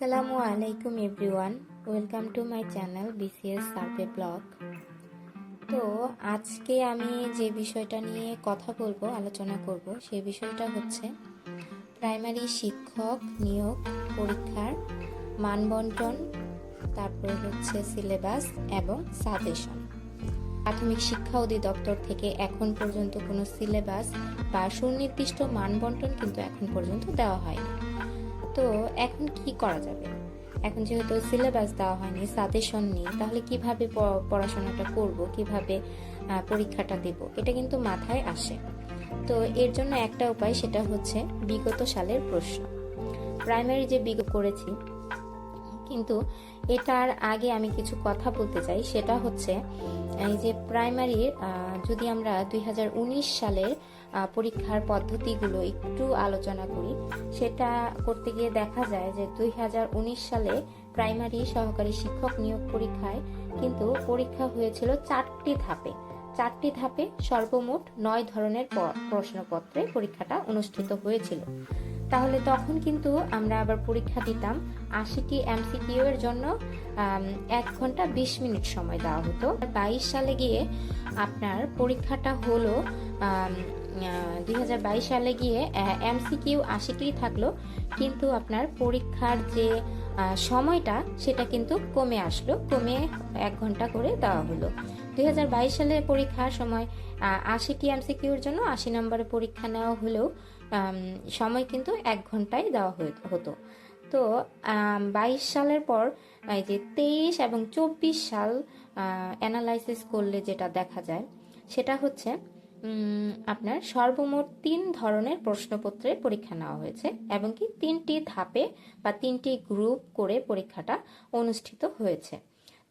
আসসালামু আলাইকুম everyone. Welcome to my channel BCS survey blog. তো আজকে আমি যে বিষয়টা নিয়ে কথা বলব, আলোচনা করব, সে বিষয়টা হচ্ছে প্রাইমারি শিক্ষক নিয়োগ পরীক্ষার মানবন্টন, তারপর হচ্ছে সিলেবাস এবং সাজেশন। প্রাথমিক শিক্ষা অধিদপ্তর থেকে এখন পর্যন্ত কোনো সিলেবাস বা সুনির্দিষ্ট মানবন্টন কিন্তু এখন পর্যন্ত দেওয়া হয়নি। তো এখন কি করা যাবে? এখন যেহেতু সিলেবাস দেওয়া হয়নি সাজেশন নেই, তাহলে কীভাবে পড়াশোনাটা করব? কীভাবে পরীক্ষাটা দেব? এটা কিন্তু মাথায় আসে। তো এর জন্য একটা উপায় সেটা হচ্ছে বিগত সালের প্রশ্ন। প্রাইমারি যে বিগত করেছি, কিন্তু এটার আগে আমি কিছু কথা বলতে চাই। সেটা হচ্ছে, এই যে প্রাইমারির যদি আমরা দুই হাজার উনিশ সালের পরীক্ষার পদ্ধতিগুলো একটু আলোচনা করি। সেটা করতে গিয়ে দেখা যায় যে দুই হাজার উনিশ সালে প্রাইমারি সহকারী শিক্ষক নিয়োগ পরীক্ষায় কিন্তু পরীক্ষা হয়েছিল চারটি ধাপে। চারটি ধাপে সর্বমোট নয় ধরনের প্রশ্নপত্রে পরীক্ষাটা অনুষ্ঠিত হয়েছিল। তাহলে তখন কিন্তু আমরা আবার পরীক্ষা দিতাম। আশিটি এমসিকিউ এর জন্য এক ঘণ্টা বিশ মিনিট সময় দেওয়া হতো। বাইশ সালে গিয়ে আপনার পরীক্ষাটা হলো দুই হাজার বাইশ সালে গিয়ে এমসিকিউ আশিটি থাকল, কিন্তু আপনার পরীক্ষার যে সময়টা, সেটা কিন্তু কমে আসলো, কমে এক ঘণ্টা করে দেওয়া হলো। দুই হাজার বাইশ সালে পরীক্ষার সময় আশিটি এমসিকিউর জন্য আশি নম্বরে পরীক্ষা নেওয়া হলেও সময় কিন্তু এক ঘন্টায় দেওয়া হতো। তো বাইশ সালের পর, এই যে তেইশ এবং চব্বিশ সাল অ্যানালাইসিস করলে যেটা দেখা যায়, সেটা হচ্ছে আপনার সর্বমোট তিন ধরনের প্রশ্নপত্রে পরীক্ষা নেওয়া হয়েছে এবং কি তিনটি ধাপে বা তিনটি গ্রুপ করে পরীক্ষাটা অনুষ্ঠিত হয়েছে।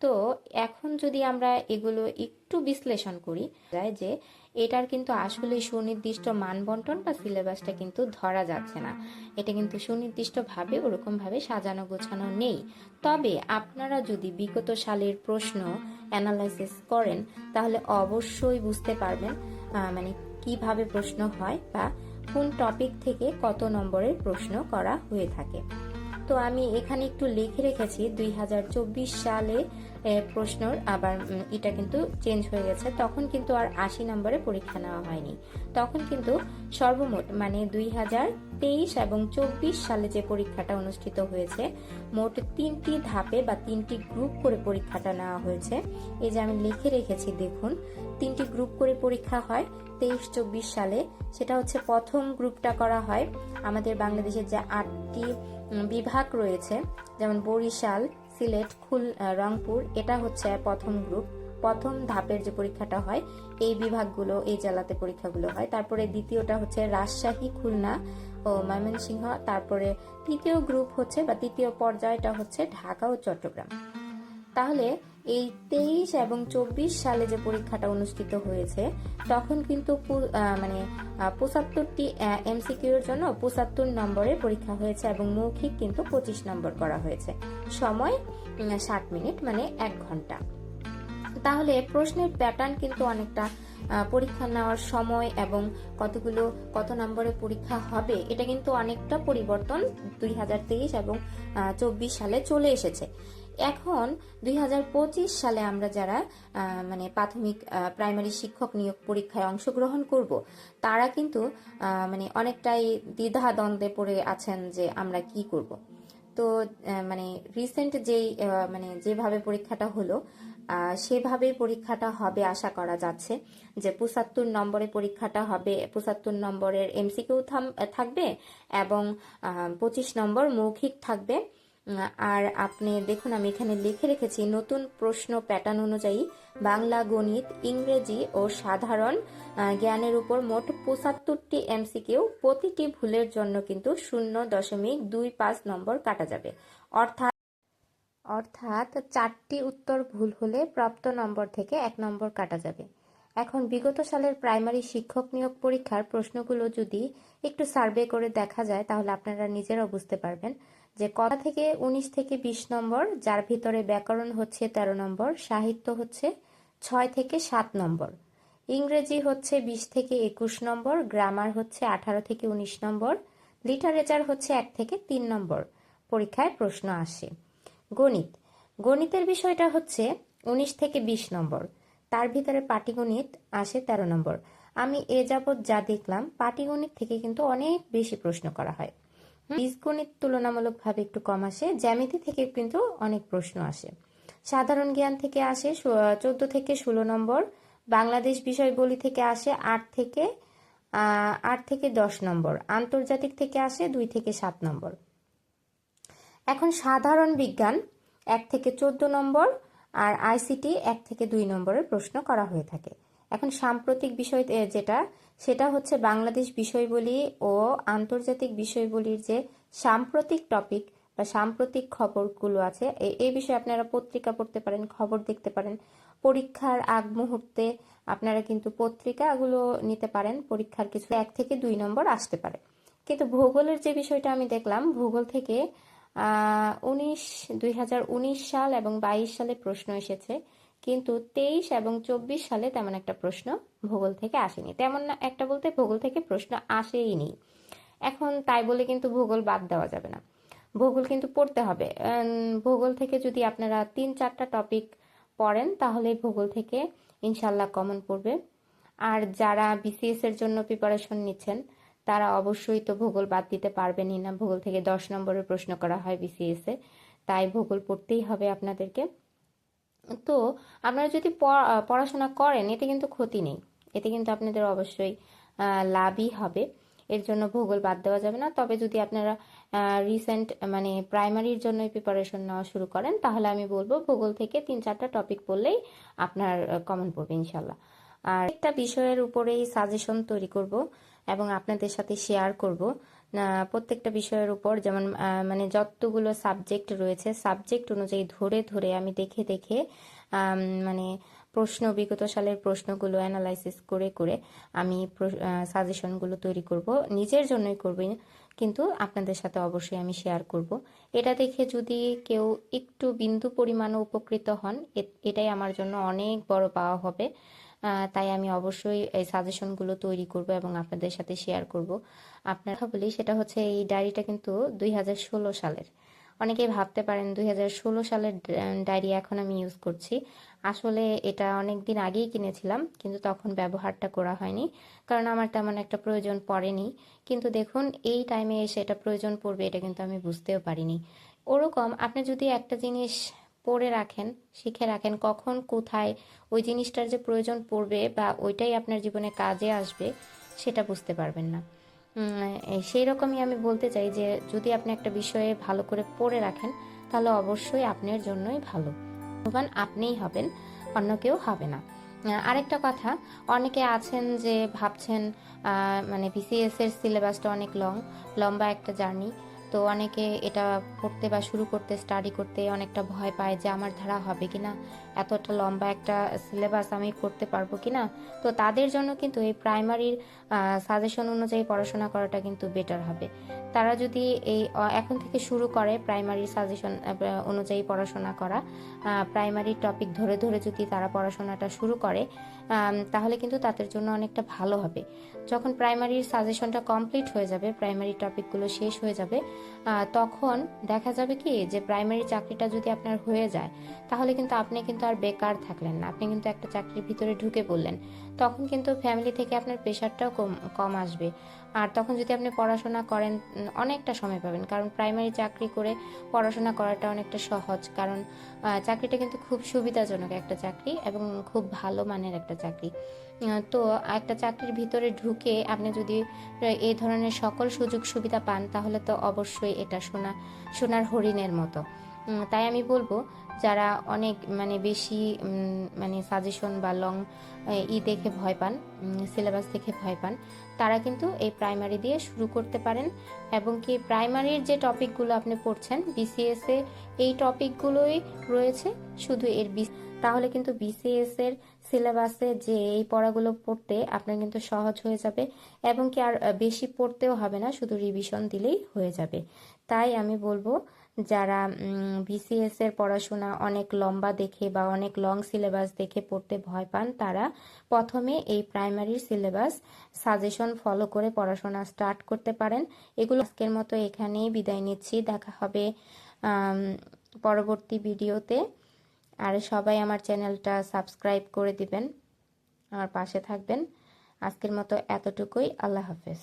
তো এখন যদি আমরা এগুলো একটু বিশ্লেষণ করি, যায় যে এটার কিন্তু আসলে সুনির্দিষ্ট মানবন্টন বা সিলেবাসটা কিন্তু ধরা যাচ্ছে না। এটা কিন্তু সুনির্দিষ্টভাবে, ওরকমভাবে সাজানো গোছানো নেই। তবে আপনারা যদি বিগত সালের প্রশ্ন অ্যানালাইসিস করেন, তাহলে অবশ্যই বুঝতে পারবেন মানে কীভাবে প্রশ্ন হয় বা কোন টপিক থেকে কত নম্বরের প্রশ্ন করা হয়ে থাকে। তো আমি এখানে একটু লিখে রেখেছি, দুই হাজার চব্বিশ সালে প্রশ্ন প্রশ্নর আবার এটা কিন্তু চেঞ্জ হয়ে গেছে। তখন কিন্তু আর আশি নম্বরে পরীক্ষা নেওয়া হয়নি। তখন কিন্তু সর্বমোট মানে দুই হাজার তেইশ এবং চব্বিশ সালে যে পরীক্ষাটা অনুষ্ঠিত হয়েছে, মোট তিনটি ধাপে বা তিনটি গ্রুপ করে পরীক্ষাটা নেওয়া হয়েছে। এই যে আমি লিখে রেখেছি, দেখুন, তিনটি গ্রুপ করে পরীক্ষা হয় তেইশ চব্বিশ সালে। সেটা হচ্ছে প্রথম গ্রুপটা করা হয়। আমাদের বাংলাদেশের যে আটটি বিভাগ রয়েছে, যেমন বরিশাল, সিলেট, খুল রংপুর, এটা হচ্ছে প্রথম গ্রুপ প্রথম ধাপের যে পরীক্ষাটা হয়, এই বিভাগগুলো, এই জেলাতে পরীক্ষাগুলো হয়। তারপরে দ্বিতীয়টা হচ্ছে রাজশাহী, খুলনা ও ময়মনসিংহ, তারপরে তৃতীয় গ্রুপ হচ্ছে বা তৃতীয় পর্যায়টা হচ্ছে ঢাকা ও চট্টগ্রাম। তাহলে এই তেইশ এবং চব্বিশ সালে যে পরীক্ষাটা অনুষ্ঠিত হয়েছে, তখন কিন্তু মানে পঁচাত্তরটি এমসিকিউর জন্য পঁচাত্তর নম্বরের পরীক্ষা হয়েছে এবং মৌখিক কিন্তু পঁচিশ নম্বর করা হয়েছে। সময় ষাট মিনিট মানে এক ঘণ্টা। তাহলে প্রশ্নের প্যাটার্ন কিন্তু অনেকটা পরীক্ষা নেওয়ার সময় এবং কতগুলো, কত নম্বরে পরীক্ষা হবে, এটা কিন্তু অনেকটা পরিবর্তন দুই হাজার তেইশ এবং চব্বিশ সালে চলে এসেছে। এখন দুই হাজার পঁচিশ সালে আমরা যারা মানে প্রাথমিক প্রাইমারি শিক্ষক নিয়োগ পরীক্ষায় অংশগ্রহণ করব, তারা কিন্তু মানে অনেকটাই দ্বিধা দ্বন্দ্বে পড়ে আছেন যে আমরা কি করব। তো মানে রিসেন্ট যেই মানে যেভাবে পরীক্ষাটা হলো সেভাবেই পরীক্ষাটা হবে আশা করা যাচ্ছে যে পঁচাত্তর নম্বরে পরীক্ষাটা হবে। পঁচাত্তর নম্বরের এমসিকিউ থাকবে এবং পঁচিশ নম্বর মৌখিক থাকবে। আর আপনি দেখুন, আমি এখানে লিখে রেখেছি, নতুন প্রশ্ন প্যাটার্ন অনুযায়ী বাংলা, গণিত, ইংরেজি ও সাধারণ জ্ঞানের উপর মোট পঁচাত্তরটি এমসিকিউ প্রতিটি ভুলের জন্য কিন্তু শূন্য দশমিক দুই পাঁচ নম্বর কাটা যাবে। অর্থাৎ অর্থাৎ চারটি উত্তর ভুল হলে প্রাপ্ত নম্বর থেকে এক নম্বর কাটা যাবে। এখন বিগত সালের প্রাইমারি শিক্ষক নিয়োগ পরীক্ষার প্রশ্নগুলো যদি একটু সার্ভে করে দেখা যায়, তাহলে আপনারা নিজেরাও বুঝতে পারবেন যে কথা থেকে উনিশ থেকে বিশ নম্বর, যার ভিতরে ব্যাকরণ হচ্ছে তেরো নম্বর, সাহিত্য হচ্ছে ছয় থেকে সাত নম্বর। ইংরেজি হচ্ছে বিশ থেকে একুশ নম্বর, গ্রামার হচ্ছে আঠারো থেকে উনিশ নম্বর, লিটারেচার হচ্ছে এক থেকে তিন নম্বর। পরীক্ষায় প্রশ্ন আসে। গণিত। গণিতের বিষয়টা হচ্ছে উনিশ থেকে বিশ নম্বর। তার ভিতরে পাটিগণিত আসে তেরো নম্বর। আমি এ যাবৎ যা দেখলাম, পাটিগণিত থেকে কিন্তু অনেক বেশি প্রশ্ন করা হয়। বীজগণিত তুলনামূলকভাবে একটু কম আসে, জ্যামিতি থেকে কিন্তু অনেক প্রশ্ন আসে। সাধারণ জ্ঞান থেকে আসে চোদ্দ থেকে ষোলো নম্বর। বাংলাদেশ বিষয়বলি থেকে আসে আট থেকে আট থেকে দশ নম্বর। আন্তর্জাতিক থেকে আসে দুই থেকে সাত নম্বর। এখন সাধারণ বিজ্ঞান এক থেকে চোদ্দ নম্বর আর আইসিটি এক থেকে দুই নম্বরের প্রশ্ন করা হয়ে থাকে। এখন সাম্প্রতিক বিষয় যেটা, সেটা হচ্ছে বাংলাদেশ বিষয়বলি ও আন্তর্জাতিক বিষয়বলির যে সাম্প্রতিক টপিক বা সাম্প্রতিক খবরগুলো আছে এই বিষয়ে আপনারা পত্রিকা পড়তে পারেন, খবর দেখতে পারেন। পরীক্ষার আগ মুহূর্তে আপনারা কিন্তু পত্রিকাগুলো নিতে পারেন, পরীক্ষার কিছু এক থেকে দুই নম্বর আসতে পারে। কিন্তু ভূগোলের যে বিষয়টা আমি দেখলাম, ভূগোল থেকে উনিশ, দুই সাল এবং বাইশ সালে প্রশ্ন এসেছে। কিন্তু তেইশ এবং চব্বিশ সালে তেমন একটা প্রশ্ন ভূগোল থেকে আসেনি। তেমন না, একটা বলতে ভূগোল থেকে প্রশ্ন আসেইনি। এখন তাই বলে কিন্তু ভূগোল বাদ দেওয়া যাবে না। ভূগোল কিন্তু পড়তে হবে। ভূগোল থেকে যদি আপনারা তিন চারটা টপিক পড়েন, তাহলে ভূগোল থেকে ইনশাল্লাহ কমন পড়বে। আর যারা বিসিএস এর জন্য প্রিপারেশন নিচ্ছেন তারা অবশ্যই তো ভূগোল বাদ দিতে পারবেনই না। ভূগোল থেকে দশ নম্বরের প্রশ্ন করা হয় বিসিএস তাই ভূগোল পড়তেই হবে আপনাদেরকে। তো আপনারা যদি পড়াশোনা করেন, এতে কিন্তু ক্ষতি নেই। এতে কিন্তু আপনাদের অবশ্যই লাভই হবে। এর জন্য ভূগোল বাদ দেওয়া যাবে না। তবে যদি আপনারা রিসেন্ট মানে প্রাইমারির জন্য প্রিপারেশন নেওয়া শুরু করেন, তাহলে আমি বলব ভূগোল থেকে তিন চারটা টপিক পড়লেই আপনার কমন পড়বে ইনশাল্লাহ আর একটা বিষয়ের উপরেই সাজেশন তৈরি করব। এবং আপনাদের সাথে শেয়ার করব। প্রত্যেকটা বিষয়ের উপর যেমন মানে যতগুলো সাবজেক্ট রয়েছে সাবজেক্ট অনুযায়ী ধরে ধরে আমি দেখে দেখে মানে প্রশ্ন, বিগত সালের প্রশ্নগুলো অ্যানালাইসিস করে করে আমি সাজেশনগুলো তৈরি করব। নিজের জন্যই করব, কিন্তু আপনাদের সাথে অবশ্যই আমি শেয়ার করব। এটা দেখে যদি কেউ একটু বিন্দু পরিমাণও উপকৃত হন এটাই আমার জন্য অনেক বড় পাওয়া হবে। তাই আমি অবশ্যই এই সাজেশনগুলো তৈরি করব এবং আপনাদের সাথে শেয়ার করব। আপনার বলি, সেটা হচ্ছে এই ডায়েরিটা কিন্তু দুই হাজার ষোলো সালের। অনেকেই ভাবতে পারেন দুই হাজার ষোলো সালের ডায়েরি এখন আমি ইউজ করছি। আসলে এটা অনেক দিন আগেই কিনেছিলাম, কিন্তু তখন ব্যবহারটা করা হয়নি, কারণ আমার তেমন একটা প্রয়োজন পড়েনি। কিন্তু দেখুন, এই টাইমে এসে এটা প্রয়োজন পড়বে, এটা কিন্তু আমি বুঝতেও পারিনি। ওরকম, আপনি যদি একটা জিনিস পড়ে রাখেন, শিখে রাখেন, কখন কোথায় ওই জিনিসটার যে প্রয়োজন পড়বে বা ওইটাই আপনার জীবনে কাজে আসবে, সেটা বুঝতে পারবেন না। সেই রকমই আমি বলতে চাই যে, যদি আপনি একটা বিষয়ে ভালো করে পড়ে রাখেন, তাহলে অবশ্যই আপনার জন্যই ভালো। লাভবান আপনিই হবেন, অন্য কেউ হবে না। আরেকটা কথা, অনেকে আছেন যে ভাবছেন মানে বিসিএস এর সিলেবাসটা অনেক লং লম্বা একটা জার্নি তো অনেকে এটা পড়তে বা শুরু করতে স্টাডি করতে অনেকটা ভয় পায় যে আমার ধারা হবে কিনা এতটা লম্বা একটা সিলেবাস আমি করতে পারব কিনা তো তাদের জন্য কিন্তু এই প্রাইমারির সাজেশন অনুযায়ী পড়াশোনা করাটা কিন্তু বেটার হবে। তারা যদি এই এখন থেকে শুরু করে প্রাইমারি সাজেশন অনুযায়ী পড়াশোনা করা প্রাইমারি টপিক ধরে ধরে যদি তারা পড়াশোনাটা শুরু করে তাহলে কিন্তু তাদের জন্য অনেকটা ভালো হবে। যখন প্রাইমারির সাজেশনটা কমপ্লিট হয়ে যাবে প্রাইমারি টপিকগুলো শেষ হয়ে যাবে তখন দেখা যাবে কি যে প্রাইমারি চাকরিটা যদি আপনার হয়ে যায়, তাহলে কিন্তু আপনি কিন্তু আর বেকার থাকলেন না। আপনি কিন্তু একটা চাকরির ভিতরে ঢুকে পড়লেন। তখন কিন্তু ফ্যামিলি থেকে আপনার প্রেশারটাও কম কম আসবে। আর তখন যদি আপনি পড়াশোনা করেন অনেকটা সময় পাবেন। কারণ প্রাইমারি চাকরি করে পড়াশোনা করাটা অনেকটা সহজ। কারণ চাকরিটা কিন্তু খুব সুবিধাজনক একটা চাকরি এবং খুব ভালো মানের একটা চাকরি। তো একটা চাকরির ভিতরে ঢুকে আপনি যদি এই ধরনের সকল সুযোগ সুবিধা পান, তাহলে তো অবশ্যই এটা সোনা সোনার হরিণের মতো। তাই আমি বলব, যারা অনেক মানে বেশি মানে সাজেশন বা লং ই দেখে ভয় পান সিলেবাস দেখে ভয় পান, তারা কিন্তু এই প্রাইমারি দিয়ে শুরু করতে পারেন। এবং কি প্রাইমারির যে টপিকগুলো আপনি পড়ছেন বিসিএস এ এই টপিকগুলোই রয়েছে, শুধু এর তাহলে কিন্তু বিসিএস এর সিলেবাসে যে এই পড়াগুলো পড়তে আপনার কিন্তু সহজ হয়ে যাবে, এবং কি আর বেশি পড়তেও হবে না, শুধু রিভিশন দিলেই হয়ে যাবে। তাই আমি বলব যারা বিসিএস এর পড়াশোনা অনেক লম্বা দেখে বা অনেক লং সিলেবাস দেখে পড়তে ভয় পান, তারা প্রথমে এই প্রাইমারি সিলেবাস সাজেশন ফলো করে পড়াশোনা স্টার্ট করতে পারেন। এগুলো আজকের মতো এখানেই বিদায় নিচ্ছি। দেখা হবে পরবর্তী ভিডিওতে। আর সবাই আমার চ্যানেলটা সাবস্ক্রাইব করে দিবেন। আমার পাশে থাকবেন। আজকের মতো এতটুকুই। আল্লাহ হাফেজ।